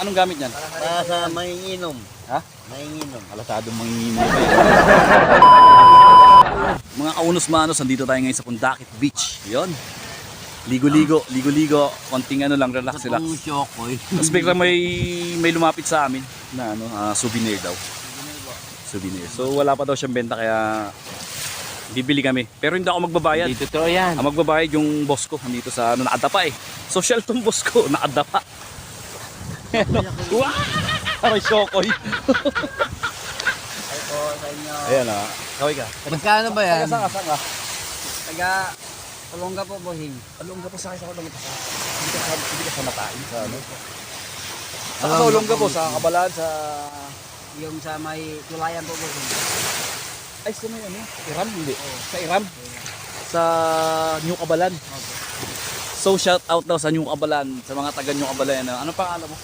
anong gamit niyan? Para sa manginginom. Ha? Manginginom. Alasadong manginginom. Mga kaunos manos, nandito tayo ngayon sa Pundakit Beach. Yon. Ligo-ligo, ligo-ligo, konting ano lang, relax, relax. Tapos bigla may may lumapit sa amin na ano, ah, souvenir daw. Souvenir. So wala pa daw siyang benta kaya bibili kami. Pero hindi ako magbabayad. Dito to yan. Ang magbabayad yung boss ko nandito sa ano, nakadapa eh. Social tong boss ko, nakadapa. Ano? Wow! Aray, shokoy. Ay po sa inyo. Ayan ah. Kaway ka. Magkano ba yan? Ka? Saan ka? Taga Olongga po, bossing. Along ka pa sa akin sa. Hindi ka sa, hindi ka sa matain sa ano. Sa Along- kasulong ka po, sa kabalaan, sa... Yung sa may tulayan po, bossing. Ay, sa may ano? Iram? Hindi. Sa Iram? Sa New Kabalan. So shout out daw sa New Kabalan, sa mga taga New Kabalan. Ano, pangalan mo?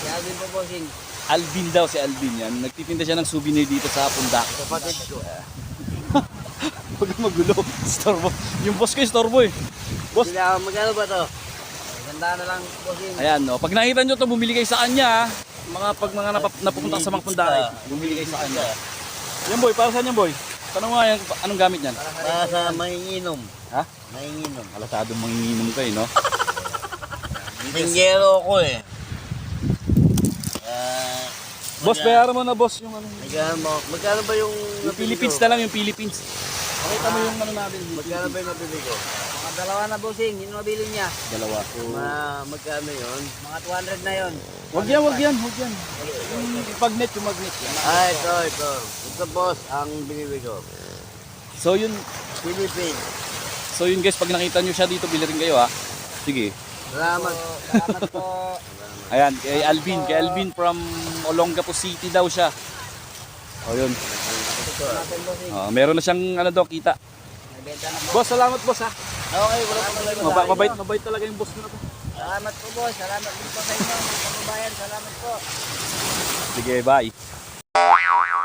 Kaya din po, bossing. Alvin daw si Alvin yan. Nagtitinda siya ng souvenir dito sa Pundak. Kapatid ko. Huwag magulo. Storbo. Yung boss ko, storbo eh. Boss. Sila, magkano ba to? Ganda na lang, bossing. Ayan, no. Pag nakita nyo to bumili kayo sa kanya, mga pag mga napap, napupunta sa mga Pundak, bumili kayo sa kanya. Yan boy, para saan yan boy? Tanong nga yan, anong gamit yan? Para sa manginginom. Ha? Manginginom. Alasadong manginginom kayo, no? Tinggero ko eh. Boss, bayaran mo na boss yung ano. magkano mo? Magkano ba yung Yung Philippines na lang, yung Philippines. Pakita mo yung ano natin. Magkano ba yung nabili ko? Mga dalawa na bossing, yun nabili niya. Dalawa. Ma, magkano yun? Mga 200 na yun. Wag yan, wag yan, wag yan. Yung pagnet, yung magnet. Yan. Ah, ito, ito. Ito boss, ang binili ko. So yun, Philippines. so yun guys, pag nakita nyo siya dito, bili rin kayo ha. Sige. Salamat. Salamat po. Ayan, kay Alvin. Kay Alvin from Olongapo City daw siya. O yun. Bossing. Ah, meron na siyang ano daw, kita. Boss, salamat boss ha. Okay, wala pa talaga. Maba- mabait, mabait talaga yung boss ko na to. Salamat po boss. Salamat din po sa inyo. Mga kababayan, salamat po. Sige, bye.